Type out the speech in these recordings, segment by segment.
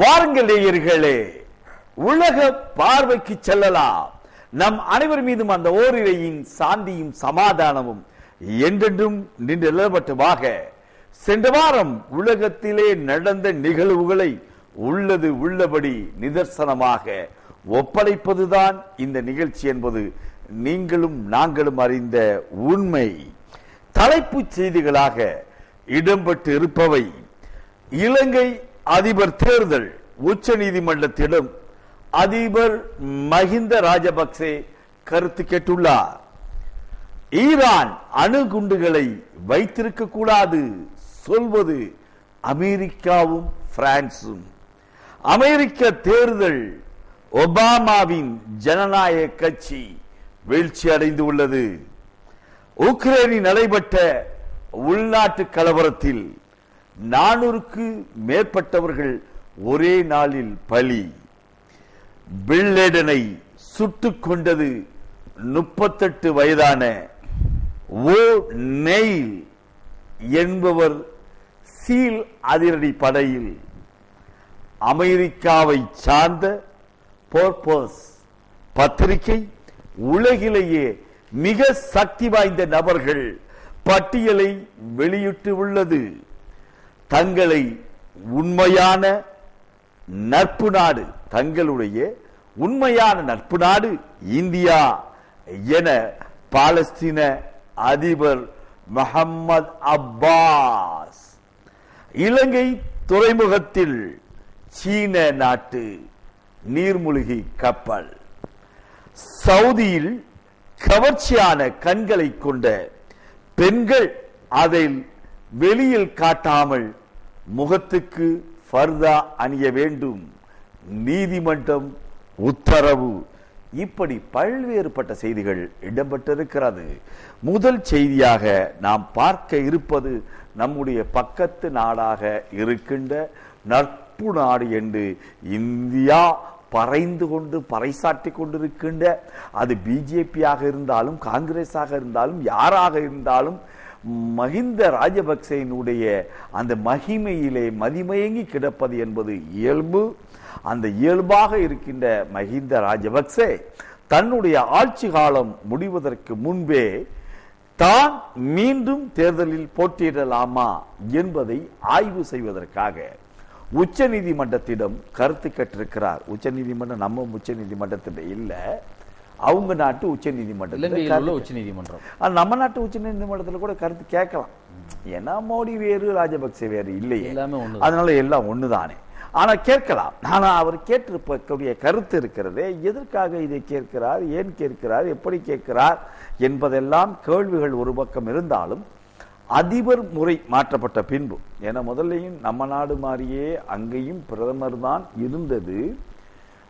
வாருங்கள் நேயர்களே உலக பார்வைக்கு செல்லலாம். நம் அனைவர் மீதும் அந்த ஓரிரையின் சாந்தியும் சமாதானமும் என்றென்றும் நின்று நிலவட்டுமாக. சென்ற வாரம் உலகத்திலே நடந்த நிகழ்வுகளை உள்ளது உள்ளபடி நிதர்சனமாக ஒப்படைப்பதுதான் இந்த நிகழ்ச்சி என்பது நீங்களும் நாங்களும் அறிந்த உண்மை. தலைப்புச் செய்திகளாக இடம்பெற்று இருப்பவை இலங்கை அதிபர் தேர்தல் உச்ச நீதிமன்றத்திலும் அதிபர் மஹிந்த ராஜபக்சே கருத்து கேட்டுள்ளார். ஈரான் அணுகுண்டுகளை வைத்திருக்க கூடாது சொல்வது அமெரிக்காவும் பிரான்சும். அமெரிக்க தேர்தல் ஒபாமாவின் ஜனநாயக கட்சி வீழ்ச்சி அடைந்து உள்ளது உக்ரைனில் நடைபெற்ற உள்நாட்டு கலவரத்தில் நானூறுக்கு மேற்பட்டவர்கள் ஒரே நாளில் பலி. பில்லேடனை சுட்டுக் கொண்டது முப்பத்தெட்டு வயதான ஓ நெயில் என்பவர் சீல் அதிரடி படையில் அமெரிக்காவை சார்ந்த போர்போஸ் பத்திரிகை உலகிலேயே மிக சக்தி வாய்ந்த நபர்கள் பட்டியலை வெளியிட்டு உள்ளது. தங்களை உண்மையான நட்பு நாடு தங்களுடைய உண்மையான நட்பு நாடு இந்தியா என பாலஸ்தீன அதிபர் முகம்மது அப்பாஸ். இலங்கை துறைமுகத்தில் சீன நாட்டு நீர்மூழ்கி கப்பல். சவுதியில் கவர்ச்சியான கண்களை கொண்ட பெண்கள் அதில் வெளியில் காட்டாமல் முகத்துக்கு ஃபர்தா அணிய வேண்டும். நீதிமன்றம் உத்தரவு. இப்படி பல்வேறுபட்ட செய்திகள் இடம்பெற்றிருக்கிறது. முதல் செய்தியாக நாம் பார்க்க இருப்பது நம்முடைய பக்கத்து நாடாக இருக்கின்ற நட்பு நாடு என்று இந்தியா பறைந்து கொண்டு பறைசாட்டி கொண்டிருக்கின்ற. அது பிஜேபியாக இருந்தாலும் காங்கிரஸாக இருந்தாலும் யாராக இருந்தாலும் மகிந்த ராஜபக்சேனுடைய அந்த மகிமையிலே மதிமயங்கி கிடப்பது என்பது இயல்பு. அந்த இயல்பாக இருக்கின்ற மஹிந்த ராஜபக்சே தன்னுடைய ஆட்சி காலம் முடிவதற்கு முன்பே தான் மீண்டும் தேர்தலில் போட்டியிடலாமா என்பதை ஆய்வு செய்வதற்காக உச்ச நீதிமன்றத்திடம் கருத்து கேட்டிருக்கிறார். உச்ச நீதிமன்றம் நம்ம உச்ச நீதிமன்றத்தில் அவங்க நாட்டு உச்ச உள்ள உச்ச நீதிமன்றம். நம்ம நாட்டு உச்ச நீதிமன்றத்தில் கூட கருத்து கேட்கலாம். ஏன்னா மோடி வேறு ராஜபக்சே வேறு இல்லையே. அதனால எல்லாம் ஒண்ணுதானே. ஆனா கேட்கலாம். ஆனா அவர் கேட்டிருக்கக்கூடிய கருத்து இருக்கிறதே எதற்காக இதை கேட்கிறார் ஏன் கேட்கிறார் எப்படி கேட்கிறார் என்பதெல்லாம் கேள்விகள் ஒரு பக்கம் இருந்தாலும் அதிபர் முறை மாற்றப்பட்ட பின்பு ஏன்னா முதல்லையும் நம்ம நாடு மாதிரியே அங்கேயும் பிரதமர் தான் இருந்தது.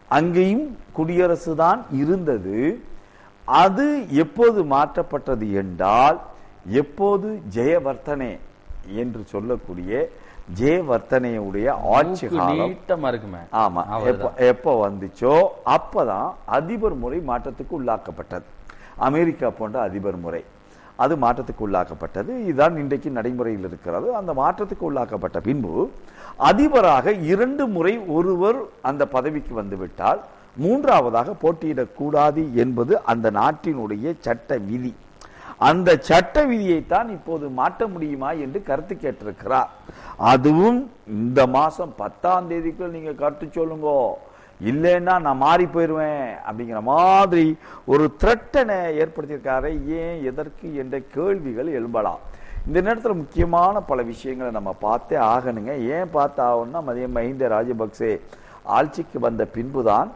அங்கேயும் குடியரசு தான் இருந்தது. அது எப்போது மாற்றப்பட்டது என்றால் எப்போது ஜெயவர்த்தனே என்று சொல்லக்கூடிய ஜெயவர்த்தனையுடைய ஆட்சி நீட்டமா இருக்குமே ஆமா எப்ப வந்துச்சோ அப்பதான் அதிபர் முறை மாற்றத்துக்கு உள்ளாக்கப்பட்டது. அமெரிக்கா போன்ற அதிபர் முறை. அது மாற்றத்துக்கு உள்ளாக்கப்பட்டது. இதுதான் இன்றைக்கு நடைமுறையில் இருக்கிறது. அந்த மாற்றத்துக்கு உள்ளாக்கப்பட்ட பின்பு அதிபராக இரண்டு முறை ஒருவர் அந்த பதவிக்கு வந்துவிட்டால் மூன்றாவதாக போட்டியிடக்கூடாது என்பது அந்த நாட்டினுடைய சட்ட விதி. அந்த சட்ட விதியைத்தான் இப்போது மாற்ற முடியுமா என்று கருத்து கேட்டிருக்கிறார். அதுவும் இந்த மாதம் பத்தாம் தேதிக்குள் நீங்கள் கருத்து சொல்லுங்க. இல்லைன்னா நான் மாறி போயிருவேன் அப்படிங்கிற மாதிரி ஒரு த்ரெட்டனை ஏற்படுத்தியிருக்காரு ஏன் எதற்கு என்ற கேள்விகள் எழும்பலாம். இந்த நேரத்தில் முக்கியமான பல விஷயங்களை நம்ம பார்த்தே ஆகணுங்க. ஏன் பார்த்து ஆகணும்னா மதியம் மஹிந்த ராஜபக்சே ஆட்சிக்கு வந்த பின்புதான்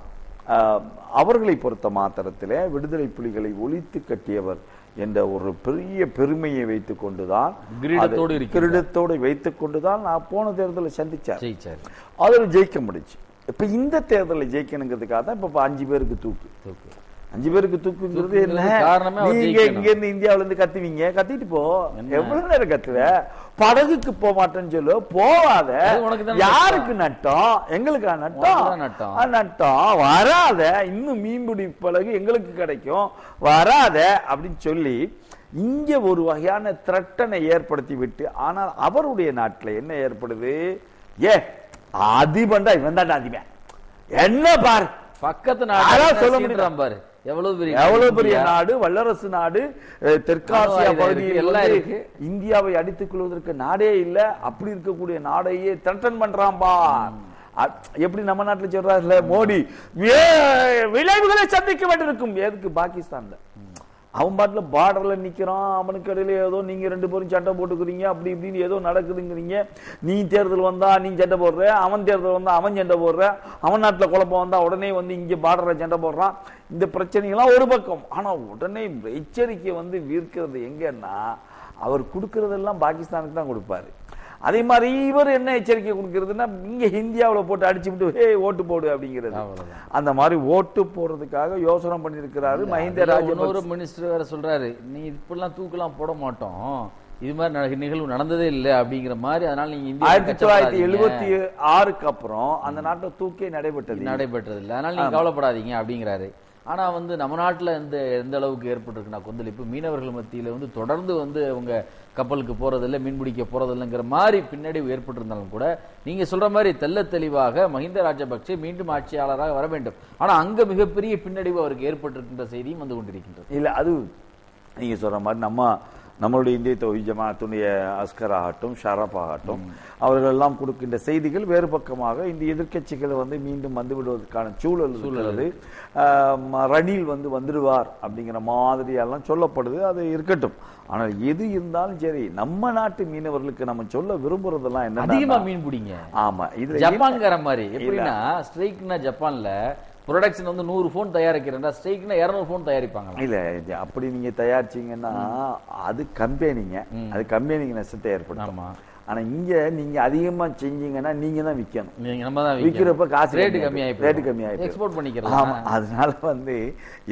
அவர்களை பொறுத்த மாத்திரத்திலே விடுதலை புலிகளை ஒழித்து கட்டியவர் என்ற ஒரு பெரிய பெருமையை வைத்துக் கொண்டுதான் கிரீடத்தோடு வைத்துக் கொண்டுதான் நான் போன தேர்தலை சந்திச்சார். ஜெயிச்சாரு. அதில் ஜெயிக்க முடிச்சு இப்ப இந்த தேர்தலில் ஜெயிக்கணுங்கிறதுக்காக தான் இப்ப அஞ்சு பேருக்கு தூக்கு. தூக்கு. அஞ்சு பேருக்கு தூக்குங்கிறது என்ன? நீங்க. இங்க இருந்து இந்தியாவுல இருந்து கத்துவீங்க. கத்திட்டு போ. எவ்வளவு நேரம் கத்துவ? படகுக்கு போக மாட்டேன்னு சொல்லு. போவாத. யாருக்கு நட்டம்? எங்களுக்கா நட்டம்? நட்டம். நட்டம். வராத. இன்னும் மீன்பிடி படகு எங்களுக்கு கிடைக்கும். வராத அப்படின்னு சொல்லி இங்க ஒரு வகையான திரட்டனை ஏற்படுத்தி விட்டு ஆனால் அவருடைய நாட்டில் என்ன ஏற்படுது? ஏ அதிபன்டா இவன் தான் அதிபன். என்ன பாரு? பக்கத்து நாடு சொல்ல சீன்றான் பாரு. எவ்வளவு பெரிய எவ்வளவு பெரிய. நாடு? வல்லரசு நாடு தெற்காசியா பகுதியில் எல்லாம் இருக்கு. இந்தியாவை அடித்துக் கொள்வதற்கு நாடே இல்ல. அப்படி இருக்கக்கூடிய நாடையே த்ரெட்டன் பண்றான் பா அ- எப்படி நம்ம நாட்டுல சொல்றாருல மோடி விளைவுகளை சந்திக்க வேண்டியிருக்கும். எதுக்கு? பாகிஸ்தான்ல. அவன் பாட்டில் பார்டரில் நிற்கிறான் அவனுக்கு இடையில ஏதோ நீங்கள் ரெண்டு பேரும் சட்டை போட்டுக்கிறீங்க அப்படி இப்படின்னு ஏதோ நடக்குதுங்கிறீங்க. நீ தேர்தல் வந்தால் நீ சண்டை போடுற அவன் தேர்தல் வந்தால் அவன் சண்டை போடுற அவன் நாட்டில் குழப்பம் வந்தால் உடனே வந்து இங்கே பார்டரில் சண்டை போடுறான். இந்த பிரச்சனைகள்லாம் ஒரு பக்கம். ஆனால் உடனே எச்சரிக்கை வந்து வீர்க்கிறது எங்கன்னா அவர் கொடுக்கறதெல்லாம் பாகிஸ்தானுக்கு தான் கொடுப்பாரு. அதே மாதிரி இவர் என்ன எச்சரிக்கை கொடுக்கறதுன்னா இங்க இந்தியாவுல போட்டு அடிச்சு விட்டு ஹே ஓட்டு போடு அப்படிங்கிறது. அந்த மாதிரி ஓட்டு போடுறதுக்காக யோசனை பண்ணிருக்கிறாரு மஹிந்த ராஜபக்ச இன்னொரு மினிஸ்டர் வேற சொல்றாரு நீ இப்படிலாம் தூக்கெல்லாம் போட மாட்டோம். இது மாதிரி நிகழ்வு நடந்ததே இல்லை அப்படிங்கிற மாதிரி அதனால நீங்க ஆயிரத்தி தொள்ளாயிரத்தி எழுபத்தி ஆறுக்கு அப்புறம் அந்த நாட்டுல தூக்கே நடைபெற்றது நடைபெற்றது இல்லை. அதனால நீங்க கவலைப்படாதீங்க அப்படிங்கிறாரு. ஆனால் வந்து நம்ம நாட்டில் இந்த எந்த அளவுக்கு ஏற்பட்டிருக்குன்னா கொந்தளிப்பு. மீனவர்கள் மத்தியில் வந்து தொடர்ந்து வந்து அவங்க கப்பலுக்கு போறதில்ல மீன்பிடிக்க போகிறதில்லைங்கிற மாதிரி பின்னடைவு ஏற்பட்டிருந்தாலும் கூட நீங்கள் சொல்கிற மாதிரி தெல்ல தெளிவாக மஹிந்த ராஜபக்சே மீண்டும் ஆட்சியாளராக வர வேண்டும். ஆனால் அங்கே மிகப்பெரிய பின்னடைவு அவருக்கு ஏற்பட்டிருக்கின்ற செய்தியும் வந்து கொண்டிருக்கின்றது. இல்லை அது நீங்கள் சொல்கிற மாதிரி நம்ம நம்மளுடைய இந்திய தொகுதி ஜமாத்துடைய அஸ்கர் ஆகட்டும் ஷரப் ஆகட்டும் அவர்கள் எல்லாம் கொடுக்கின்ற செய்திகள் வேறு பக்கமாக இந்த எதிர்க்கட்சிகள் வந்து மீண்டும் வந்து விடுவதற்கான சூழல் ஆம், ரணில் வந்து வந்துடுவார் அப்படிங்கிற மாதிரி எல்லாம் சொல்லப்படுது. அது இருக்கட்டும். ஆனால் எது இருந்தாலும் சரி நம்ம நாட்டு மீனவர்களுக்கு நம்ம சொல்ல விரும்புறதெல்லாம் அதிகமா என்ன மீன் பிடிங்க. ஆமா இதுல ஜப்பான்கார மாதிரி. எப்படின்னா ஸ்ட்ரைக்னா ஜப்பான்ல ப்ரொடக்ஷன் வந்து நூறு போன் தயாரிக்கிறேன்டா. ஸ்ட்ரைக்னா இருநூறு போன் தயாரிப்பாங்க இல்ல அப்படி நீங்க தயாரிச்சீங்கன்னா அது கம்பெனிங்க அது கம்பெனிக்கு நஷ்டத்தை ஏற்படுத்தும். ஆமா. ஆனா இங்க நீங்க அதிகமா செஞ்சீங்கன்னா நீங்க தான் விக்கணும். நீங்க நம்ம தான் விக்கிறப்ப காசு ரேட்டு கம்மியாயி ரேட்டு கம்மியாயி எக்ஸ்போர்ட் ஆமா. பண்ணிக்கலாம் அதனால வந்து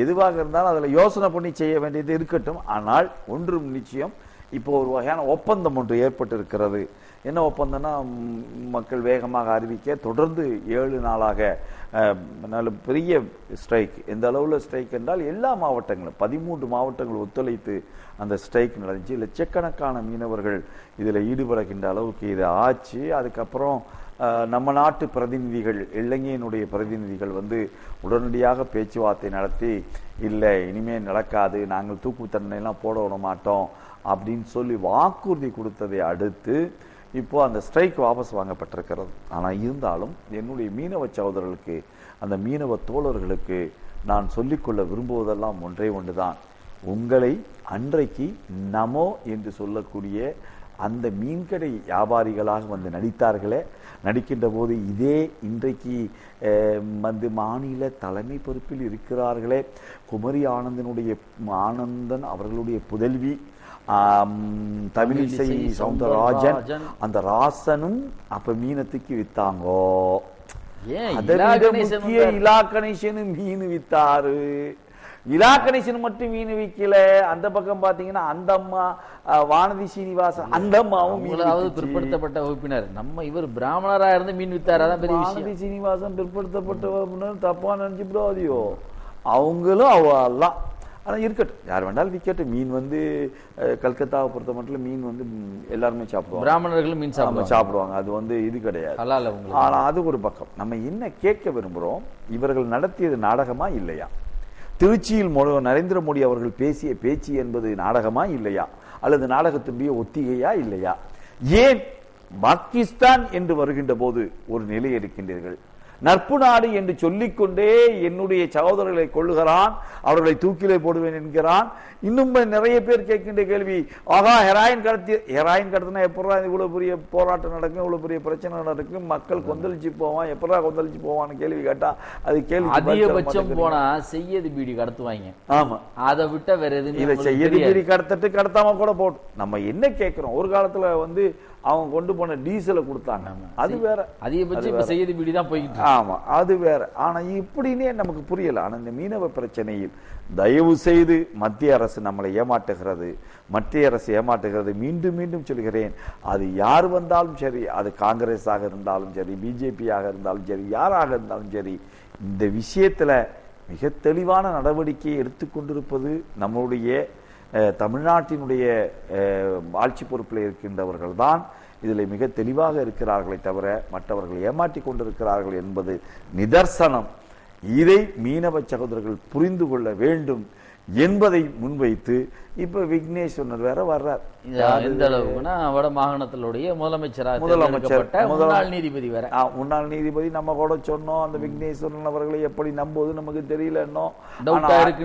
எதுவாக இருந்தாலும் அதுல யோசனை பண்ணி செய்ய வேண்டியது இருக்கட்டும். ஆனால் ஒன்றும் நிச்சயம் இப்போ ஒரு வகையான ஒப்பந்தம் ஒன்று ஏற்பட்டு இருக்கிறது என்ன ஒப்பந்தம்னா மக்கள் வேகமாக அறிவிக்க தொடர்ந்து ஏழு நாளாக நல்ல பெரிய ஸ்ட்ரைக். எந்த அளவில் ஸ்ட்ரைக் என்றால் எல்லா மாவட்டங்களும் பதிமூன்று மாவட்டங்கள் ஒத்துழைத்து அந்த ஸ்ட்ரைக் நடந்துச்சு. லட்சக்கணக்கான மீனவர்கள் இதில் ஈடுபடுகின்ற அளவுக்கு இது ஆச்சு. அதுக்கப்புறம் நம்ம நாட்டு பிரதிநிதிகள் இலங்கையினுடைய பிரதிநிதிகள் வந்து உடனடியாக பேச்சுவார்த்தை நடத்தி இல்லை இனிமே நடக்காது. நாங்கள் தூக்கு தண்டனைலாம் போட விட மாட்டோம். அப்படின்னு சொல்லி வாக்குறுதி கொடுத்ததை அடுத்து இப்போது அந்த ஸ்ட்ரைக் வாபஸ் வாங்கப்பட்டிருக்கிறது. ஆனால் இருந்தாலும் என்னுடைய மீனவ சகோதரர்களுக்கு அந்த மீனவ தோழர்களுக்கு நான் சொல்லிக்கொள்ள விரும்புவதெல்லாம் ஒன்றே ஒன்றுதான். உங்களை அன்றைக்கு நமோ என்று சொல்லக்கூடிய அந்த மீன்கடை வியாபாரிகளாக வந்து நடித்தார்களே நடிக்கின்ற போது இதே இன்றைக்கு வந்து மாநில தலைமை பொறுப்பில் இருக்கிறார்களே. குமரி ஆனந்தனுடைய ஆனந்தன் அவர்களுடைய புதல்வி தமிழிசை சவுந்தரராஜன். அந்த ராசனும் அப்ப மீனத்துக்கு வித்தாங்கோ. முக்கிய வந்தாரு. இலா கணேசனும் மீன் வித்தாரு. இலா கணேசன் மட்டும் மீன் விக்கல. அந்த பக்கம் பாத்தீங்கன்னா அந்த அம்மா அஹ், வானதி சீனிவாசன் அந்த அம்மாவும் மீன் அவங்களாவது வித்துச்சு. பிற்படுத்தப்பட்ட வகுப்பினர் நம்ம இவர் பிராமணரா இருந்து மீன் வித்தாரு. அதான் பெரிய வானதி சீனிவாசன் பிற்படுத்தப்பட்ட வகுப்பினர் தப்பா நினைச்சு விடாதியோ அவங்களும் அவெல்லாம் ஆனா இருக்கட்டும். யார் வேணாலும் விக்கட்டும் மீன் வந்து கல்கத்தாவை பொறுத்த மட்டும் மீன் வந்து எல்லாருமே சாப்பிடுவாங்க. பிராமணர்களும் மீன் சாப்பிடுவாங்க. சாப்பிடுவாங்க. அது வந்து இது கிடையாது. ஹலால் உங்களுக்கு ஆனா அது ஒரு பக்கம். நம்ம என்ன கேட்க விரும்புறோம்? இவர்கள் நடத்தியது நாடகமா இல்லையா? திருச்சியில் நரேந்திர மோடி அவர்கள் பேசிய பேச்சு என்பது நாடகமா இல்லையா? அல்லது நாடகத்தினுடைய ஒத்திகையா இல்லையா? ஏன் பாகிஸ்தான் என்று வருகின்ற போது ஒரு நிலை எடுக்கின்றீர்கள்? நட்பு நாடு என்று சொல்லிக்கொண்டே என்னுடைய சகோதரர்களை கொள்ளுகிறான் அவர்களை தூக்கிலே போடுவேன் என்கிறான். இன்னும் நிறைய பேர் கேட்கின்ற கேள்வி ஆகா ஹெராயின் கடத்தி ஹெராயின் கடத்தினா எப்படா இவ்வளவு பெரிய போராட்டம் நடக்கும் இவ்வளவு பெரிய பிரச்சனை நடக்கும்? மக்கள் கொந்தளிச்சு போவான் எப்படா கொந்தளிச்சு போவான்னு கேள்வி கேட்டா அது கேள்வி அதிகபட்சம் போனா செய்யது பீடி கடத்துவாங்க ஆமா. அதை விட்டா வேற எதுவுமே இதை செய்யது. மீறி கடத்தட்டு கடத்தாம கூட போட்டும். நம்ம என்ன கேட்கிறோம்? ஒரு காலத்துல வந்து அவங்க கொண்டு போன டீசலை கொடுத்தாங்க. அது வேற. அதிகபட்சம் இப்ப செய்யது பீடி தான் போய்கிட்டு இருக்கு. ஆமா அது வேற. ஆனா இப்படின்னே நமக்கு புரியல. ஆனா இந்த மீனவ பிரச்சனையில் தயவு செய்து மத்திய அரசு நம்மளை ஏமாற்றுகிறது. மத்திய அரசு ஏமாற்றுகிறது. மீண்டும் மீண்டும் சொல்கிறேன். அது யார் வந்தாலும் சரி அது காங்கிரஸாக இருந்தாலும் சரி பிஜேபியாக இருந்தாலும் சரி யாராக இருந்தாலும் சரி இந்த விஷயத்துல மிக தெளிவான நடவடிக்கையை எடுத்துக்கொண்டிருப்பது நம்முடைய அஹ், தமிழ்நாட்டினுடைய அஹ், ஆட்சி பொறுப்பில் இருக்கின்றவர்கள் தான் இதில் மிக தெளிவாக இருக்கிறார்களே தவிர மற்றவர்கள் ஏமாற்றி கொண்டிருக்கிறார்கள் என்பது நிதர்சனம். இதை மீனவ சகோதரர்கள் புரிந்து கொள்ள வேண்டும். என்பதை முன்வைத்து இப்ப விக்னேஸ்வரர் வேற வர்றார். எந்த அளவுக்குன்னா வட மாகாணத்தினுடைய முதலமைச்சராக முதலமைச்சர், தேர்ந்தெடுக்கப்பட்ட முதல்- முன்னாள் நீதிபதி வேற. முன்னாள் நீதிபதி நம்ம கூட சொன்னோம். அந்த விக்னேஸ்வரன் அவர்களை எப்படி நம்புவது நமக்கு தெரியல இன்னும்.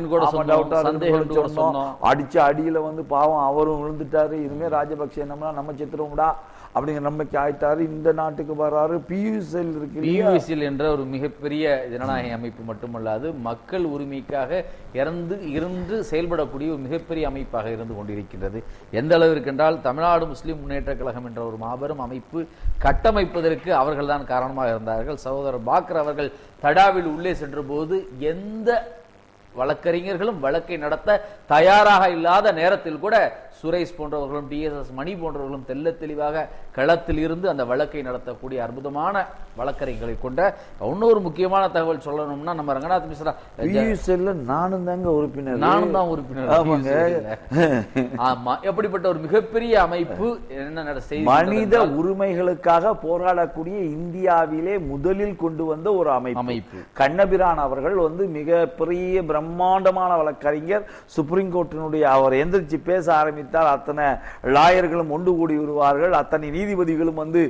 கூட சொன்னோம். அடிச்ச அடியில வந்து பாவம் அவரும் விழுந்துட்டாரு. இனிமே ராஜபக்சே என்னம்னா நம்ம செத்துருவோம்டா. அப்படிங்கிற நம்பிக்கை ஆயிட்டாரு. இந்த நாட்டுக்கு வராரு. பியூசெல் இருக்கு இல்லையா? என்ற ஒரு மிகப்பெரிய ஜனநாயக அமைப்பு மட்டுமல்லாது மக்கள் உரிமைக்காக இறந்து இருந்து செயல்படக்கூடிய ஒரு மிகப்பெரிய அமைப்பாக இருந்து கொண்டிருக்கின்றது. எந்த அளவிற்கு என்றால் தமிழ்நாடு முஸ்லிம் முன்னேற்ற கழகம் என்ற ஒரு மாபெரும் அமைப்பு கட்டமைப்பதற்கு அவர்கள்தான் காரணமாக இருந்தார்கள். சகோதரர் பாக்கர் அவர்கள் தடாவில் உள்ளே சென்ற போது எந்த வழக்கறிஞர்களும் வழக்கை நடத்த தயாராக இல்லாத நேரத்தில் கூட சுரேஷ் போன்றவர்களும் டிஎஸ்எஸ் மணி போன்றவர்களும் தெல்ல தெளிவாக களத்தில் இருந்து அந்த வழக்கை நடத்தக்கூடிய அற்புதமான வழக்கறிஞர்களை கொண்ட இன்னொரு முக்கியமான தகவல் சொல்லணும்னா நம்ம ரங்கநாத் மிஸ்ரா பியூசெல்ல நானும் தாங்க உறுப்பினர். நானும் தான் உறுப்பினர். ஆமாங்க. ஆமா. எப்படிப்பட்ட ஒரு மிகப்பெரிய அமைப்பு என்ன செய்தி மனித உரிமைகளுக்காக போராடக்கூடிய இந்தியாவிலே முதலில் கொண்டு வந்த ஒரு அமைப்பு. அமைப்பு. கண்ணபிரான் அவர்கள் வந்து மிக பெரிய பிரம்மாண்டமான வழக்கறிஞர். சுப்ரீம் கோர்ட்டினுடைய அவர் எந்திரிச்சு பேச ஆரம்பித்தால் அத்தனை லாயர்களும் ஒன்று கூடி வருவார்கள். அத்தனை நீதிபதிகளும் வந்து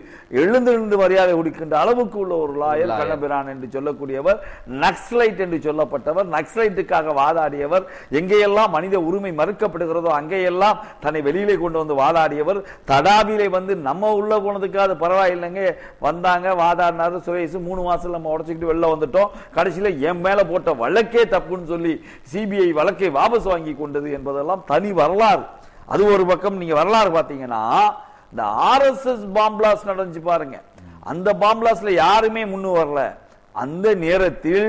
எழுந்தெழுந்து மரியாதை கொடுக்கின்ற அளவுக்கு உள்ள ஒரு லாயர். கண்ணபிரான் என்று சொல்லக்கூடியவர் நக்ஸ்லைட் என்று சொல்லப்பட்டவர். நக்ஸ்லைட்டுக்காக வாதாடியவர். எங்கேயெல்லாம் மனித உரிமை மறுக்கப்படுகிறதோ அங்கேயெல்லாம் தன்னை வெளியிலே கொண்டு வந்து வாதாடியவர். தடாவிலே வந்து நம்ம உள்ள போனதுக்கு அது பரவாயில்லைங்க வந்தாங்க வாதாடினாரு சுரேஷ். மூணு மாசம் நம்ம உடச்சிக்கிட்டு வெளில வந்துட்டோம். கடைசியில என் மேல போட்ட வழக்கே தப்புன்னு சொல்லி சிபிஐ வழக்கை வாபஸ் வாங்கி கொண்டது என்பதெல்லாம் தனி வரலாறு. அது ஒரு பக்கம் நீங்க வரலாறு பாத்தீங்கன்னா இந்த ஆர்எஸ்எஸ் பாம்பிளாஸ் நடந்துச்சு பாருங்க. அந்த பாம்பிளாஸ்ல யாருமே முன்னு வரல. அந்த நேரத்தில்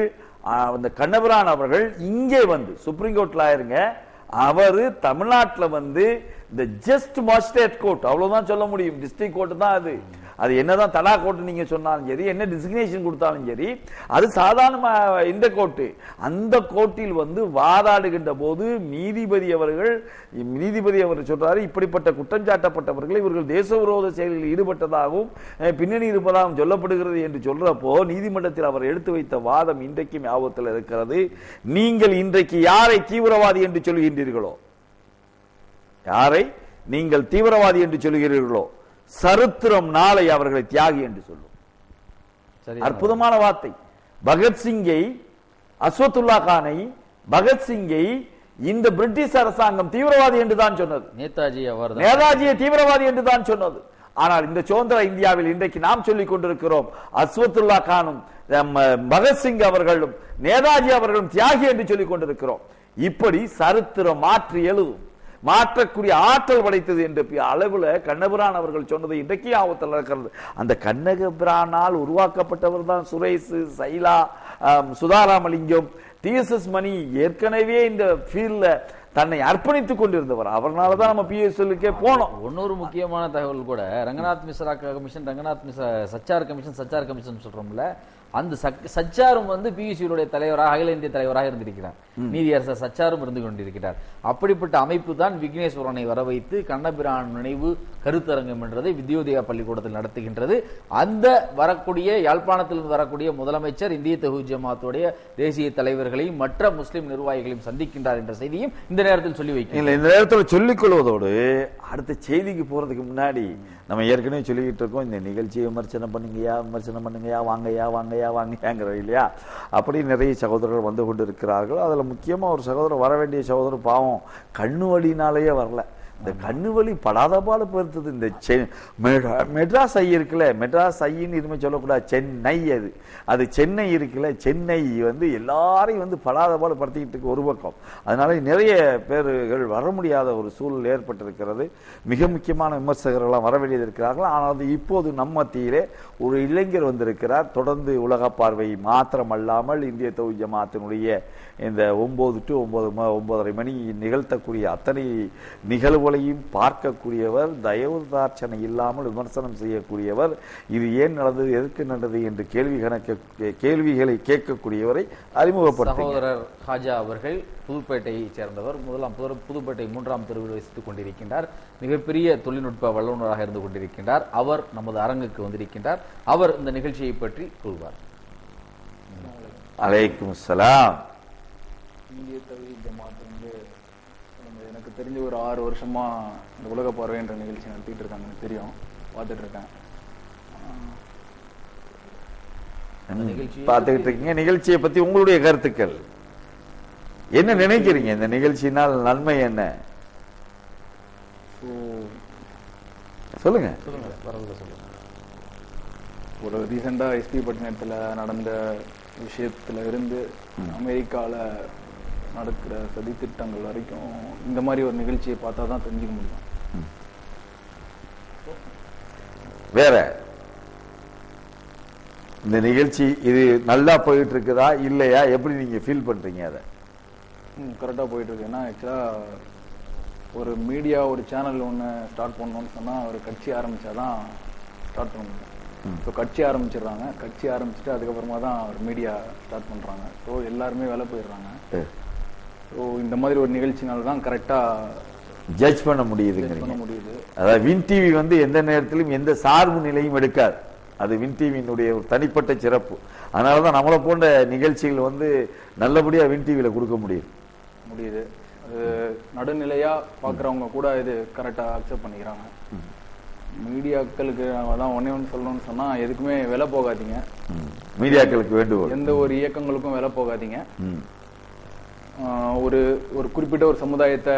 அந்த கண்ணபிரான் அவர்கள் இங்கே வந்து சுப்ரீம் கோர்ட்ல ஆயிருங்க. அவர் தமிழ்நாட்டில் வந்து இந்த ஜஸ்ட் மாஜிஸ்ட்ரேட் கோர்ட் அவ்வளவுதான் சொல்ல முடியும். டிஸ்ட்ரிக்ட் கோர்ட் தான் அது. அது என்னதான் தலா கோர்ட் நீங்க சொன்னாலும் சரி என்ன டிசிக்னேஷன் கொடுத்தாலும் சரி அது சாதாரண இந்த கோர்ட்டு அந்த கோட்டில் வந்து வாதாடுகின்ற போது நீதிபதி அவர்கள் நீதிபதி அவர் சொல்றாரு இப்படிப்பட்ட குற்றம் சாட்டப்பட்டவர்கள் இவர்கள் தேச விரோத செயல்களில் ஈடுபட்டதாகவும் பின்னணி இருப்பதாகவும் சொல்லப்படுகிறது என்று சொல்றப்போ நீதிமன்றத்தில் அவர் எடுத்து வைத்த வாதம் இன்றைக்கும் ஞாபகத்தில் இருக்கிறது. நீங்கள் இன்றைக்கு யாரை தீவிரவாதி என்று சொல்கின்றீர்களோ? யாரை நீங்கள் தீவிரவாதி என்று சொல்கிறீர்களோ? சரித்திரம் நாளை அவர்களை தியாகி என்று சொல்லும். அற்புதமான வார்த்தை. பகத்சிங்கை அஸ்வத்துல்லா கானை பகத்சிங்கை இந்த பிரிட்டிஷ் அரசாங்கம் தீவிரவாதி என்று தான் சொன்னது. நேதாஜி அவர் நேதாஜியை தீவிரவாதி என்று தான் சொன்னது. ஆனால் இந்த சுதந்திர இந்தியாவில் இன்றைக்கு நாம் சொல்லிக் கொண்டிருக்கிறோம் அஸ்வத்துல்லா கானும் பகத்சிங் அவர்களும் நேதாஜி அவர்களும் தியாகி என்று சொல்லிக் கொண்டிருக்கிறோம். இப்படி சரித்திரம் மாற்றி எழுதும். மாற்றக்கூடிய ஆற்றல் படைத்தது என்று அளவில் கண்ணபிரான் அவர்கள் சொன்னது இன்றைக்கு ஆபத்தில் இருக்கிறது அந்த கண்ணகபிரானால் உருவாக்கப்பட்டவர் தான் சுரேஷ் சைலா சுதாராமலிங்கம் டிஎஸ்எஸ் மணி. ஏற்கனவே இந்த ஃபீல்டில் தன்னை அர்ப்பணித்துக் கொண்டிருந்தவர். அவர்னால தான் நம்ம பிஎஸ்எல்லுக்கே போனோம். இன்னொரு முக்கியமான தகவல் கூட Ranganath Mishra commission Ranganath Mishra Sachar commission Sachar commission சொல்றோம்ல. அந்த சச்சாரும் வந்து பியூசியுடைய தலைவராக அகில இந்திய தலைவராக இருந்திருக்கிறார். நீதியரசர் சச்சாரும் இருந்து கொண்டிருக்கிறார். அப்படிப்பட்ட அமைப்பு தான் விக்னேஸ்வரனை வர வைத்து கண்ணபிரான் நினைவு கருத்தரங்கம் என்றதை வித்யோதயா பள்ளிக்கூடத்தில் நடத்துகின்றது. அந்த வரக்கூடிய யாழ்ப்பாணத்திலிருந்து வரக்கூடிய முதலமைச்சர் இந்திய தகுதி ஜமாத்துடைய தேசிய தலைவர்களையும் மற்ற முஸ்லிம் நிர்வாகிகளையும் சந்திக்கின்றார் என்ற செய்தியும் இந்த நேரத்தில் சொல்லி வைக்கிறேன் இந்த நேரத்தில் சொல்லிக் கொள்வதோடு அடுத்த செய்திக்கு போறதுக்கு முன்னாடி நம்ம ஏற்கனவே சொல்லிக்கிட்டு இருக்கோம் இந்த நிகழ்ச்சியை விமர்சனம் பண்ணுங்கயா விமர்சனம் பண்ணுங்கயா வாங்கயா வாங்கயா வாங்கயாங்கிறோம் இல்லையா? அப்படி நிறைய சகோதரர்கள் வந்து கொண்டு இருக்கிறார்கள் அதில் முக்கியமாக ஒரு சகோதரர் வர வேண்டிய சகோதரர் பாவம் கண்ணு வழினாலேயே வரல. இந்த கண்ணு வலி படாத பாடு பொறுத்தது. இந்த செ- மெட்ராஸ் ஐ இருக்குல்ல மெட்ராஸ் ஐன்னு இதுமே சொல்லக்கூடாது. சென்னை அது. அது சென்னை இருக்குல்ல சென்னை வந்து எல்லாரையும் வந்து படாத பாடு படுத்திக்கிட்டு இருக்கு ஒரு பக்கம். அதனால நிறைய பேர்கள் வர முடியாத ஒரு சூழல் ஏற்பட்டிருக்கிறது. மிக முக்கியமான விமர்சகர்கள்லாம் வர வேண்டியது இருக்கிறார்கள். ஆனால் அது இப்போது நம்ம மத்தியிலே ஒரு இளைஞர் வந்திருக்கிறார். தொடர்ந்து உலக பார்வை மாத்திரமல்லாமல் இந்திய தொகுதி ஜமாத்தினுடைய இந்த ஒன்பது டு ஒன்பது ம- ஒன்பதரை மணி நிகழ்த்தக்கூடிய அத்தனை நிகழ்வுகள் நிகழ்வுகளையும் பார்க்கக்கூடியவர் தயவு தாட்சணை இல்லாமல் விமர்சனம் செய்யக்கூடியவர். இது ஏன் நடந்தது எதற்கு நடந்தது என்று கேள்வி கணக்க கேள்விகளை கேட்கக்கூடியவரை அறிமுகப்படுத்துங்க சகோதரர் ஹாஜா அவர்கள் புதுப்பேட்டையைச் சேர்ந்தவர். முதலாம் புது- புதுப்பேட்டை மூன்றாம் தெருவில் வசித்துக் கொண்டிருக்கின்றார். மிகப்பெரிய தொழில்நுட்ப வல்லுநராக இருந்து கொண்டிருக்கின்றார். அவர் நமது அரங்குக்கு வந்திருக்கின்றார். அவர் இந்த நிகழ்ச்சியை பற்றி கூறுவார். அலைக்கும் சலாம். இந்திய தவி ஜமாத் வந்து நம்ம எனக்கு தெரிஞ்ச ஒரு ஆறு வருஷமா இந்த உலக பார்வை என்ற நிகழ்ச்சி நடத்திட்டு இருக்காங்க எனக்கு தெரியும். பார்த்துட்டு இருக்கேன் பார்த்துக்கிட்டு இருக்கீங்க. நிகழ்ச்சியை பத்தி உங்களுடைய கருத்துக்கள். என்ன நினைக்கிறீங்க? இந்த நிகழ்ச்சியினால் நன்மை என்ன? சொல்லுங்க. ஒரு ரீசெண்டாக எஸ்பி பட்டினத்தில் நடந்த விஷயத்துல இருந்து அமெரிக்கால நடக்கிற சதி திட்டங்கள் வரைக்கும் இந்த மாதிரி ஒரு நிகழ்ச்சியை பார்த்தா தான் தெரிஞ்சுக்க முடியும். வேற? இந்த நிகழ்ச்சி இது நல்லா போயிட்டு இருக்குதா இல்லையா? எப்படி நீங்க ஃபீல் பண்றீங்க அதை? கரெக்டாக போயிட்டு இருக்கு ஏன்னா ஆக்சுவலாக ஒரு மீடியா ஒரு சேனல் ஒன்று ஸ்டார்ட் பண்ணணும்னு சொன்னால் ஒரு கட்சி ஆரம்பிச்சாதான் ஸ்டார்ட் பண்ண முடியும். ஸோ கட்சி ஆரம்பிச்சிடுறாங்க. கட்சி ஆரம்பிச்சுட்டு அதுக்கப்புறமா தான் ஒரு மீடியா ஸ்டார்ட் பண்ணுறாங்க ஸோ எல்லாருமே வேலை போயிடுறாங்க. இந்த மாதிரி ஒரு நிகழ்ச்சினால தான் கரெக்டாக ஜட்ஜ் பண்ண முடியுதுங்கிறீங்க. முடியுது. அதாவது வின் டிவி வந்து எந்த நேரத்திலும் எந்த சார்பு நிலையும் எடுக்காது. அது வின் டிவியினுடைய ஒரு தனிப்பட்ட சிறப்பு. அதனால தான் நம்மளை போன்ற நிகழ்ச்சிகள் வந்து நல்லபடியா வின் டிவியில கொடுக்க முடியும். முடியுது. அது நடுநிலையா பார்க்குறவங்க கூட இது கரெக்டாக அக்செப்ட் பண்ணிக்கிறாங்க. மீடியாக்களுக்கு அதான் ஒன்னே ஒன்று சொல்லணும்னு சொன்னால் எதுக்குமே விலை போகாதீங்க. மீடியாக்களுக்கு வேண்டுகோள். எந்த ஒரு இயக்கங்களுக்கும் விலை போகாதீங்க. ஒரு ஒரு குறிப்பிட்ட ஒரு சமுதாயத்தை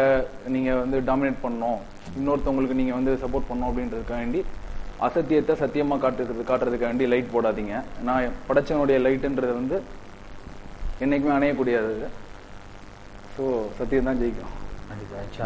நீங்க வந்து டாமினேட் பண்ணணும். இன்னொருத்தவங்களுக்கு நீங்க வந்து சப்போர்ட் பண்ணணும் அப்படின்றதுக்காண்டி அசத்தியத்தை சத்தியமா காட்டுறது காட்டுறதுக்காண்டி லைட் போடாதீங்க. நான் படைச்சவனுடைய லைட்டுன்றது வந்து என்னைக்குமே அணையக்கூடியது ஸோ சத்தியம் தான் ஜெயிக்கும்.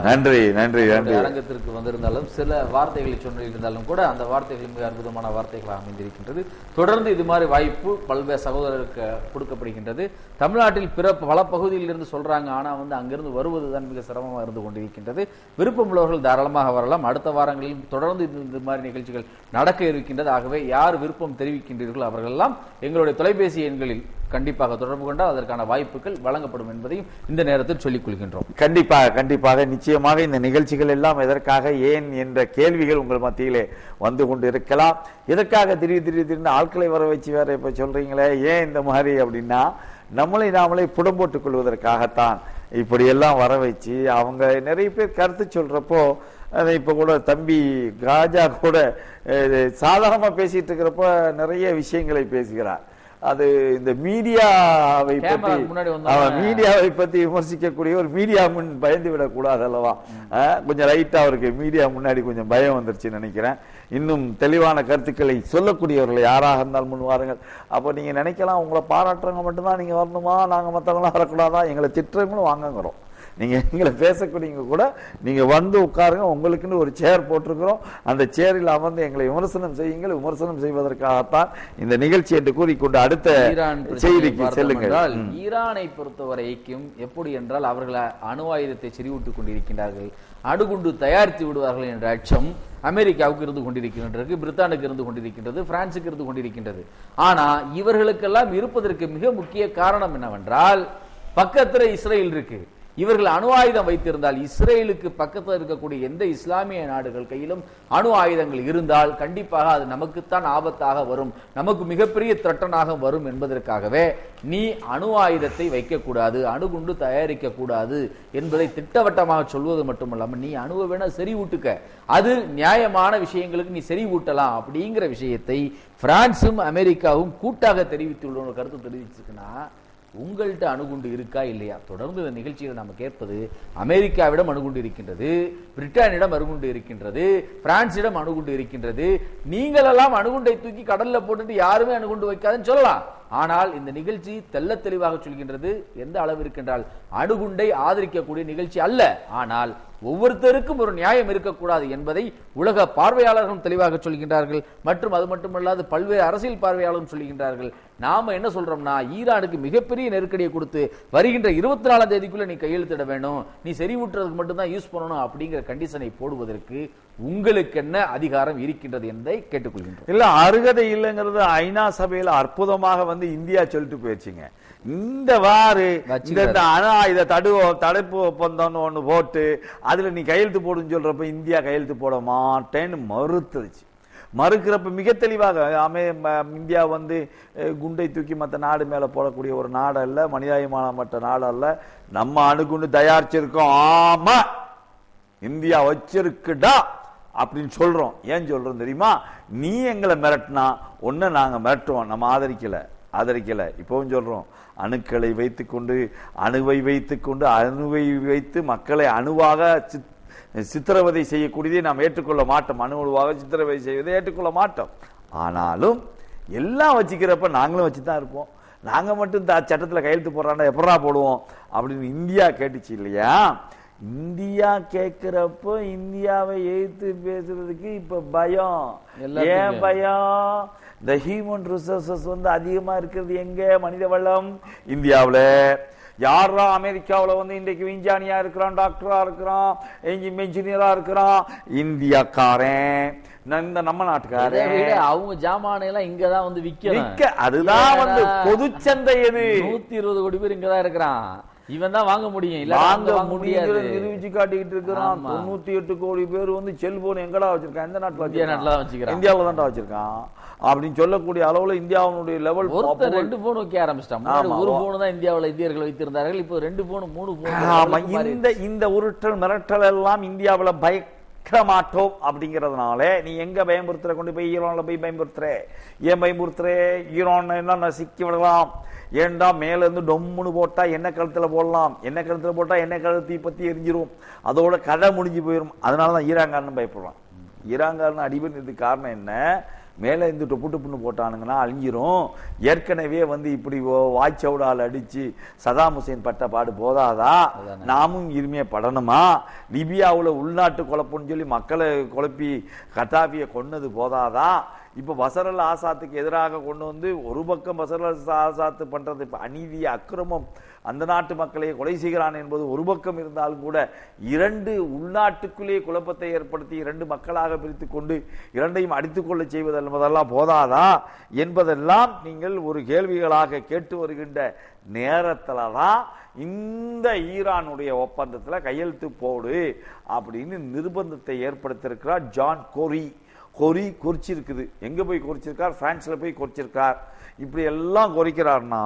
நன்றி நன்றி நன்றி. அரங்கத்திற்கு வந்திருந்தாலும் சில வார்த்தைகளை சொல்லியிருந்தாலும் கூட அந்த வார்த்தைகள் மிக அற்புதமான வார்த்தைகளாக அமைந்திருக்கின்றது. தொடர்ந்து இது மாதிரி வாய்ப்பு பல்வேறு சகோதரருக்கு கொடுக்கப்படுகின்றது. தமிழ்நாட்டில் பிற பல பகுதியில் இருந்து சொல்றாங்க ஆனா வந்து அங்கிருந்து வருவதுதான் மிக சிரமமாக இருந்து கொண்டிருக்கின்றது. விருப்பமுள்ளவர்கள் தாராளமாக வரலாம். அடுத்த வாரங்களிலும் தொடர்ந்து இந்த மாதிரி நிகழ்ச்சிகள் நடக்க இருக்கின்றது. ஆகவே யார் விருப்பம் தெரிவிக்கின்றீர்களோ அவர்களெல்லாம் எங்களுடைய தொலைபேசி எண்களில் கண்டிப்பாக தொடர்பு கொண்டால் அதற்கான வாய்ப்புகள் வழங்கப்படும் என்பதையும் இந்த நேரத்தில் சொல்லிக் கொள்கின்றோம். கண்டிப்பாக கண்டிப்பாக நிச்சயமாக இந்த நிகழ்ச்சிகள் எல்லாம் எதற்காக ஏன் என்ற கேள்விகள் உங்கள் மத்தியிலே வந்து கொண்டு இருக்கலாம் எதற்காக திடீர் திடீர் திடீர்னு ஆட்களை வர வச்சு வேற இப்ப சொல்றீங்களே ஏன் இந்த மாதிரி அப்படின்னா நம்மளை நாமளே புடம் போட்டுக் கொள்வதற்காகத்தான் இப்படியெல்லாம் வர வச்சு அவங்க நிறைய பேர் கருத்து சொல்றப்போ அதை இப்போ கூட தம்பி காஜா கூட சாதாரணமாக பேசிகிட்டு இருக்கிறப்போ இருக்கிறப்ப நிறைய விஷயங்களை பேசுகிறார். அது இந்த மீடியாவை பற்றி மீடியாவை பத்தி விமர்சிக்கக்கூடிய ஒரு மீடியா முன் பயந்து விடக்கூடாது அல்லவா கொஞ்சம் லைட்டா அவருக்கு மீடியா முன்னாடி கொஞ்சம் பயம் வந்துருச்சுன்னு நினைக்கிறேன். இன்னும் தெளிவான கருத்துக்களை சொல்லக்கூடியவர்கள் யாராக இருந்தாலும் முன் வாருங்கள். அப்ப நீங்க நினைக்கலாம் உங்களை பாராட்டுறவங்க மட்டும்தான் நீங்க வரணுமா? நாங்க மத்தவங்களாம் வரக்கூடாதா? எங்களை திட்டுறவங்களும் வாங்கங்கிறோம். நீங்க எங்களை பேசக்கூடியவங்க கூட நீங்க வந்து உட்காருங்க. உங்களுக்குன்னு ஒரு சேர் போட்டிருக்கிறோம். அந்த சேரில் அமர்ந்து எங்களை விமர்சனம் செய்யுங்கள். விமர்சனம் செய்வதற்காகத்தான் இந்த நிகழ்ச்சி என்று கூறிக்கொண்டு அடுத்த செய்திக்கு செல்லுங்கள். ஈரானை பொறுத்தவரைக்கும் எப்படி என்றால் அவர்கள் அணு ஆயுதத்தை செறிவூட்டிக் கொண்டிருக்கின்றார்கள். அணுகுண்டு தயாரித்து விடுவார்கள் என்ற அச்சம் அமெரிக்காவுக்கு இருந்து கொண்டிருக்கின்றது பிரித்தானுக்கு இருந்து கொண்டிருக்கின்றது பிரான்சுக்கு இருந்து கொண்டிருக்கின்றது. ஆனா இவர்களுக்கெல்லாம் இருப்பதற்கு மிக முக்கிய காரணம் என்னவென்றால் பக்கத்துல இஸ்ரேல் இருக்கு. இவர்கள் அணு ஆயுதம் வைத்திருந்தால் இஸ்ரேலுக்கு பக்கத்தில் இருக்கக்கூடிய எந்த இஸ்லாமிய நாடுகள் கையிலும் அணு ஆயுதங்கள் இருந்தால் கண்டிப்பாக அது நமக்குத்தான் ஆபத்தாக வரும். நமக்கு மிகப்பெரிய திரட்டனாக வரும் என்பதற்காகவே நீ அணு ஆயுதத்தை வைக்கக்கூடாது அணுகுண்டு தயாரிக்க கூடாது என்பதை திட்டவட்டமாக சொல்வது மட்டுமல்லாமல் நீ அணுவை வேணா செறி ஊட்டுக்க அது நியாயமான விஷயங்களுக்கு நீ செறி ஊட்டலாம் அப்படிங்கிற விஷயத்தை பிரான்சும் அமெரிக்காவும் கூட்டாக தெரிவித்துள்ள ஒரு கருத்து தெரிவிச்சிருக்குன்னா உங்கள்கிட்ட அணுகுண்டு இருக்கா இல்லையா? தொடர்ந்து இந்த நிகழ்ச்சியில் நாம் கேட்பது அமெரிக்காவிடம் அணுகுண்டு இருக்கின்றது பிரிட்டானிடம் அணுகுண்டு இருக்கின்றது பிரான்சிடம் அணுகுண்டு இருக்கின்றது. நீங்களெல்லாம் அணுகுண்டை தூக்கி கடல்ல போட்டுட்டு யாருமே அணுகுண்டு வைக்காதுன்னு சொல்லலாம். ஆனால் இந்த நிகழ்ச்சி தெள்ள தெளிவாக சொல்கின்றது எந்த அளவு இருக்கின்றால் அணுகுண்டை ஆதரிக்கக்கூடிய நிகழ்ச்சி அல்ல. ஆனால் ஒவ்வொருத்தருக்கும் ஒரு நியாயம் இருக்கக்கூடாது என்பதை உலக பார்வையாளர்களும் தெளிவாக சொல்கின்றார்கள். மற்றும் அது மட்டுமல்லாது பல்வேறு அரசியல் பார்வையாளரும் சொல்கின்றார்கள். நாம என்ன சொல்றோம்னா ஈரானுக்கு மிகப்பெரிய நெருக்கடியை கொடுத்து வருகின்ற இருபத்தி நாலாம் தேதிக்குள்ள நீ கையெழுத்திட வேணும். நீ செறிவூட்டுறதுக்கு மட்டும்தான் யூஸ் பண்ணணும் அப்படிங்கிற கண்டிஷனை போடுவதற்கு உங்களுக்கு என்ன அதிகாரம் இருக்கின்றது என்பதை கேட்டுக்கொள்கின்றோம். இல்ல அருகதை இல்லைங்கிறது ஐநா சபையில் அற்புதமாக வந்து இந்தியா சொல்லிட்டு போயிடுச்சுங்க இந்த வாரு இந்த அணு ஆயுத தடு தடுப்பு ஒப்பந்தம்னு ஒண்ணு போட்டு அதுல நீ கையெழுத்து போடுன்னு சொல்றப்ப இந்தியா கையெழுத்து போட மாட்டேன்னு மறுத்துருச்சு. மறுக்கிறப்ப மிக தெளிவாக அமே இந்தியா வந்து குண்டை தூக்கி மற்ற நாடு மேல போடக்கூடிய ஒரு நாடு அல்ல மனிதாயமானமற்ற நாடு அல்ல. நம்ம அணுகுண்டு தயாரிச்சிருக்கோம். ஆமா இந்தியா வச்சிருக்குடா அப்படின்னு சொல்றோம். ஏன் சொல்றோம் தெரியுமா? நீ எங்களை மிரட்டினா ஒண்ணு நாங்க மிரட்டுவோம். நம்ம ஆதரிக்கல. ஆதரிக்கல. இப்பவும் சொல்றோம் அணுக்களை வைத்துக்கொண்டு அணுவை வைத்துக்கொண்டு அணுவை வைத்து மக்களை அணுவாக சித்- சித்திரவதை செய்யக்கூடியதை நாம் ஏற்றுக்கொள்ள மாட்டோம். அணுவாக சித்திரவதை செய்வதை ஏற்றுக்கொள்ள மாட்டோம். ஆனாலும் எல்லாம் வச்சுக்கிறப்ப நாங்களும் வச்சு தான் இருப்போம். நாங்க மட்டும் த- சட்டத்துல கையெழுத்து போடுறாண்டா எப்படா போடுவோம்? அப்படின்னு இந்தியா கேட்டுச்சு இல்லையா? இந்தியா கேட்கிறப்போ இந்தியாவை எதிர்த்து பேசுறதுக்கு இப்ப பயம். ஏன் பயம்? இந்த ஹியூமன் ரிசோர்சஸ் வந்து அதிகமா இருக்கிறது எங்க? மனித வளம். இந்தியாவுல. யாரா அமெரிக்காவுல வந்து இன்றைக்கு விஞ்ஞானியா இருக்கிறான் டாக்டரா இருக்கிறான் இன்ஜினியரா இருக்கிறான்? இந்தியாக்காரன். இந்த நம்ம நாட்டுக்காரன். அவங்க ஜாமானை எல்லாம் இங்கதான் வந்து விக்க அதுதான் வந்து பொதுச்சந்தை எது? நூத்தி இருபது கோடி பேர் இங்கதான் இருக்கிறான். இவன் தான் வாங்க முடியும். இல்ல வாங்க முடியாது. நிரூபிச்சு காட்டிக்கிட்டு இருக்கிறான். ஆமா. தொண்ணூத்தி எட்டு கோடி பேர் வந்து செல்போன் எங்கடா வச்சிருக்கான்? எந்த நாட்டுல இந்தியா நாட்டுல தான் வச்சிருக்கான். இந்தியாவுல தான்டா வச்சிருக்கான். அப்படின்னு சொல்லக்கூடிய அளவுல இந்தியாவுடைய லெவல் ஒருத்தர் ரெண்டு போன் வைக்க ஆரம்பிச்சிட்டான். ஆமா. ஒரு போன் தான் இந்தியாவுல இந்தியர்கள் வைத்திருந்தார்கள். இப்போ ரெண்டு போன் மூணு ஆமா. போன் இந்த இந்த உருட்டல் மிரட்டல் எல்லாம் இந்தியாவுல பயக்க மாட்டோம் அப்படிங்கிறதுனால நீ எங்க பயமுறுத்துற? கொண்டு போய் ஈரான்ல போய் பயமுறுத்துற? ஏன் பயமுறுத்துற? ஈரோன் என்ன சிக்கி விடலாம்? ஏன்டா மேல இருந்து டொம்முன்னு போட்டா என்ன கழுத்துல போடலாம்? என்ன கழுத்துல போட்டா என்ன கழுத்தை பத்தி எரிஞ்சிரும்? அதோட கதை முடிஞ்சு போயிரும். அதனாலதான் ஈரான்காரன் பயப்படுறான் ஈராங்கார்னு அடிபடுறதுக்கு காரணம் என்ன? மேல இருந்து டொப்பு டொப்புன்னு போட்டானுங்கன்னா அழிஞ்சிரும். ஏற்கனவே வந்து இப்படி வாய்ச்சவுடால் அடிச்சு சதாம் ஹுசேன் பட்ட பாடு போதாதா. நாமும் இருமைய படணுமா? லிபியாவுல உள்நாட்டு குழப்பம்னு சொல்லி மக்களை குழப்பி கட்டாபிய கொன்னது போதாதா? இப்ப பசரல் ஆசாத்துக்கு எதிராக கொண்டு வந்து ஒரு பக்கம் பசரல் ஆசாத்து பண்றது இப்ப அநீதி அக்கிரமம் அந்த நாட்டு மக்களையே கொலை செய்கிறான் என்பது ஒரு பக்கம் இருந்தாலும் கூட இரண்டு உள்நாட்டுக்குள்ளே குழப்பத்தை ஏற்படுத்தி இரண்டு மக்களாக பிரித்து கொண்டு இரண்டையும் அடித்துக்கொள்ள செய்வது என்பதெல்லாம் போதாதா? என்பதெல்லாம் நீங்கள் ஒரு கேள்விகளாக கேட்டு வருகின்ற நேரத்தில் தான் இந்த ஈரானுடைய ஒப்பந்தத்தில் கையெழுத்து போடு அப்படின்னு நிர்பந்தத்தை ஏற்படுத்தியிருக்கிறார் ஜான் கோரி. கொரி குறிச்சிருக்குது. எங்க போய் குறிச்சிருக்கார்? பிரான்ஸ்ல போய் குறிச்சிருக்கார். இப்படி எல்லாம் குறிக்கிறார்னா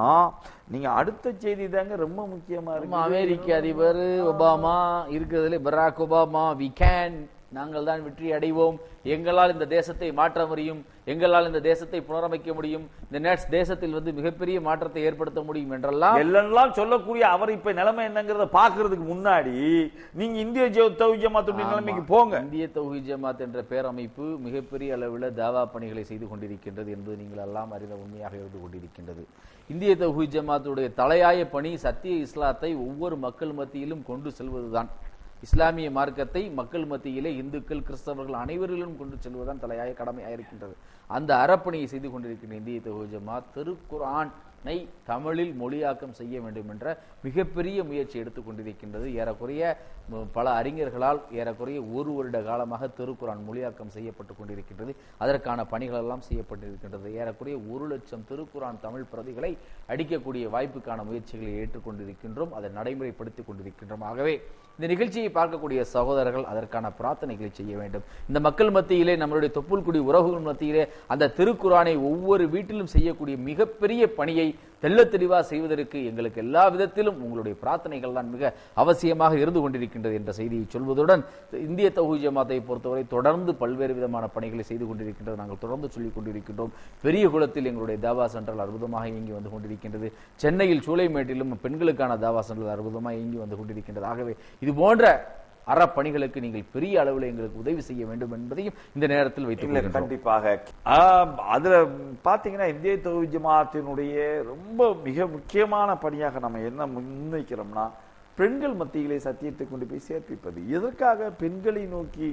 நீங்க அடுத்த செய்தி தாங்க ரொம்ப முக்கியமா நம்ம இருக்கு அமெரிக்க அதிபர் ஒபாமா இருக்கிறதுல பராக் ஒபாமா வி கேன் நாங்கள் தான் வெற்றி அடைவோம். எங்களால் இந்த தேசத்தை மாற்ற முடியும். எங்களால் இந்த தேசத்தை புனரமைக்க முடியும்? இந்த நேட்ஸ் தேசத்தில் வந்து மிகப்பெரிய மாற்றத்தை ஏற்படுத்த முடியும் என்றெல்லாம் எல்லாம் சொல்லக்கூடிய அவர் இப்ப நிலைமை என்னங்கிறத பாக்குறதுக்கு முன்னாடி நீங்க இந்திய தௌஜமாத்துடைய நிலைமைக்கு போங்க. இந்திய தௌஹீத் ஜமாத் என்ற பேரமைப்பு மிகப்பெரிய அளவில் தாவா பணிகளை செய்து கொண்டிருக்கின்றது என்பது நீங்கள் எல்லாம் அறிந்த உண்மையாக இருந்து கொண்டிருக்கின்றது. இந்திய தௌஹீத் ஜமாத்துடைய தலையாய பணி சத்திய இஸ்லாத்தை ஒவ்வொரு மக்கள் மத்தியிலும் கொண்டு செல்வதுதான். இஸ்லாமிய மார்க்கத்தை மக்கள் மத்தியிலே இந்துக்கள் கிறிஸ்தவர்கள் அனைவரிலும் கொண்டு செல்வதுதான் தலையாய கடமையாக இருக்கின்றது அந்த அறப்பணியை செய்து கொண்டிருக்கின்ற இந்திய தொகுஜமா ஜமாத் திருக்குர்ஆனை தமிழில் மொழியாக்கம் செய்ய வேண்டும் என்ற மிகப்பெரிய முயற்சி எடுத்துக்கொண்டிருக்கின்றது ஏறக்குறைய பல அறிஞர்களால் ஏறக்குறைய ஒரு வருட காலமாக திருக்குறான் மொழியாக்கம் செய்யப்பட்டு கொண்டிருக்கின்றது. அதற்கான பணிகள் எல்லாம் செய்யப்பட்டிருக்கின்றது. ஏறக்குறைய ஒரு லட்சம் திருக்குறான் தமிழ் பிரதிகளை அடிக்கக்கூடிய வாய்ப்புக்கான முயற்சிகளை ஏற்றுக்கொண்டிருக்கின்றோம் அதை நடைமுறைப்படுத்திக் கொண்டிருக்கின்றோம். ஆகவே இந்த நிகழ்ச்சியை பார்க்கக்கூடிய சகோதரர்கள் அதற்கான பிரார்த்தனைகளை செய்ய வேண்டும். இந்த மக்கள் மத்தியிலே நம்மளுடைய தொப்புள்குடி உறவுகள் மத்தியிலே அந்த திருக்குரானை ஒவ்வொரு வீட்டிலும் செய்யக்கூடிய மிகப்பெரிய பணியை தெள்ளத் தெளிவா செய்வதற்கு எங்களுக்கு எல்லா விதத்திலும் உங்களுடைய பிரார்த்தனைகள் தான் மிக அவசியமாக இருந்து கொண்டிருக்கின்றது என்ற செய்தியை சொல்வதுடன் இந்திய தகுதி ஜமாத்தை பொறுத்தவரை தொடர்ந்து பல்வேறு விதமான பணிகளை செய்து கொண்டிருக்கின்றது. நாங்கள் தொடர்ந்து சொல்லிக் கொண்டிருக்கின்றோம். பெரிய குளத்தில் எங்களுடைய தாவா சென்றல் அற்புதமாக இயங்கி வந்து கொண்டிருக்கின்றது. சென்னையில் சூளைமேட்டிலும் பெண்களுக்கான தாவா சென்டர் அற்புதமாக இயங்கி வந்து கொண்டிருக்கின்றது. ஆகவே இது போன்ற அறப்பணிகளுக்கு நீங்கள் பெரிய அளவில் எங்களுக்கு உதவி செய்ய வேண்டும் என்பதையும் இந்த நேரத்தில் கொள்கின்றோம். கண்டிப்பாக. அதுல பாத்தீங்கன்னா இந்திய தொழில் ஜமாத்தினுடைய ரொம்ப மிக முக்கியமான பணியாக நம்ம என்ன முன்வைக்கிறோம்னா பெண்கள் மத்தியிலே சத்தியத்தை கொண்டு போய் சேர்ப்பிப்பது. எதற்காக பெண்களை நோக்கி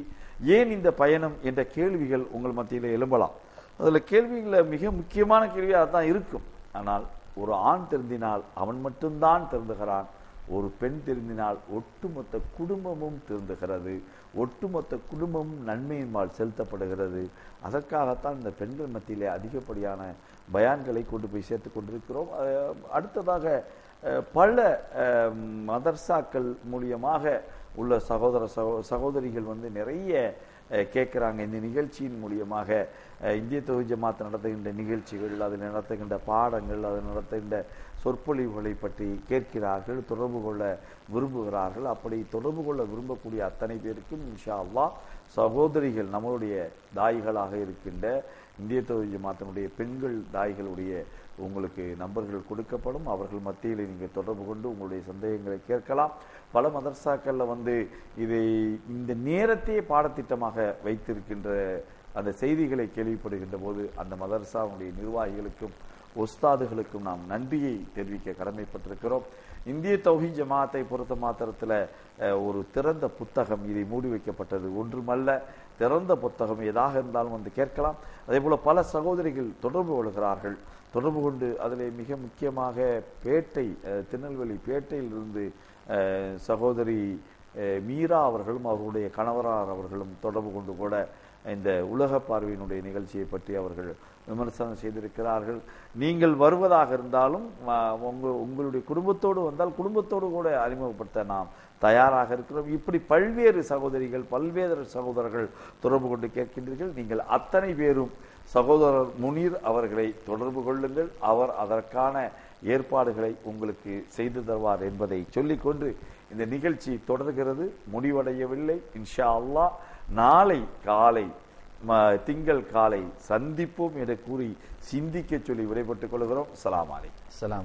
ஏன் இந்த பயணம் என்ற கேள்விகள் உங்கள் மத்தியில எழும்பலாம். அதுல கேள்விகள மிக முக்கியமான கேள்வி அதான் இருக்கும். ஆனால் ஒரு ஆண் திருந்தினால் அவன் மட்டும்தான் திருந்துகிறான். ஒரு பெண் திருந்தினால் ஒட்டுமொத்த குடும்பமும் திருந்துகிறது. ஒட்டுமொத்த குடும்பமும் நன்மையின்பால் செலுத்தப்படுகிறது. அதற்காகத்தான் இந்த பெண்கள் மத்தியிலே அதிகப்படியான பயான்களை கொண்டு போய் சேர்த்து கொண்டிருக்கிறோம். அடுத்ததாக பல மதர்சாக்கள் மூலியமாக உள்ள சகோதர சகோ சகோதரிகள் வந்து நிறைய கேட்குறாங்க. இந்த நிகழ்ச்சியின் மூலியமாக இந்திய தொகுதி ஜமாத் நடத்துகின்ற நிகழ்ச்சிகள் அதில் நடத்துகின்ற பாடங்கள் அதில் நடத்துகின்ற சொற்பொழிவுகளை பற்றி கேட்கிறார்கள் தொடர்பு கொள்ள விரும்புகிறார்கள். அப்படி தொடர்பு கொள்ள விரும்பக்கூடிய அத்தனை பேருக்கும் இன்ஷா அல்லா சகோதரிகள் நம்மளுடைய தாய்களாக இருக்கின்ற இந்திய தொழில் ஜமாத்தினுடைய பெண்கள் தாய்களுடைய உங்களுக்கு நம்பர்கள் கொடுக்கப்படும். அவர்கள் மத்தியில் நீங்கள் தொடர்பு கொண்டு உங்களுடைய சந்தேகங்களை கேட்கலாம். பல மதர்சாக்களில் வந்து இதை இந்த நேரத்தையே பாடத்திட்டமாக வைத்திருக்கின்ற அந்த செய்திகளை கேள்விப்படுகின்ற போது அந்த மதர்சாவுடைய நிர்வாகிகளுக்கும் உஸ்தாதுகளுக்கும் நாம் நன்றியை தெரிவிக்க கடமைப்பட்டிருக்கிறோம். இந்திய தௌஹி ஜமாத்தை பொறுத்த மாத்திரத்தில் ஒரு திறந்த புத்தகம் இதை மூடி வைக்கப்பட்டது ஒன்றுமல்ல. திறந்த புத்தகம் எதாக இருந்தாலும் வந்து கேட்கலாம். அதே போல் பல சகோதரிகள் தொடர்பு கொள்கிறார்கள். தொடர்பு கொண்டு அதில் மிக முக்கியமாக பேட்டை திருநெல்வேலி பேட்டையிலிருந்து சகோதரி மீரா அவர்களும் அவர்களுடைய கணவரார் அவர்களும் தொடர்பு கொண்டு கூட இந்த உலக பார்வையினுடைய நிகழ்ச்சியை பற்றி அவர்கள் விமர்சனம் செய்திருக்கிறார்கள். நீங்கள் வருவதாக இருந்தாலும் உங்கள் உங்க உங்களுடைய குடும்பத்தோடு வந்தால் குடும்பத்தோடு கூட அறிமுகப்படுத்த நாம் தயாராக இருக்கிறோம். இப்படி பல்வேறு சகோதரிகள் பல்வேறு சகோதரர்கள் தொடர்பு கொண்டு கேட்கின்றீர்கள். நீங்கள் அத்தனை பேரும் சகோதரர் முனீர் அவர்களை தொடர்பு கொள்ளுங்கள். அவர் அதற்கான ஏற்பாடுகளை உங்களுக்கு செய்து தருவார் என்பதை சொல்லிக்கொண்டு இந்த நிகழ்ச்சி தொடர்கிறது. முடிவடையவில்லை. இன்ஷா அல்லாஹ். நாளை காலை ம- திங்கள் காலை சந்திப்போம் என கூறி சிந்திக்க சொல்லி விடைபெற்றுக் கொள்கிறோம். சலாம் அலை சலாம்.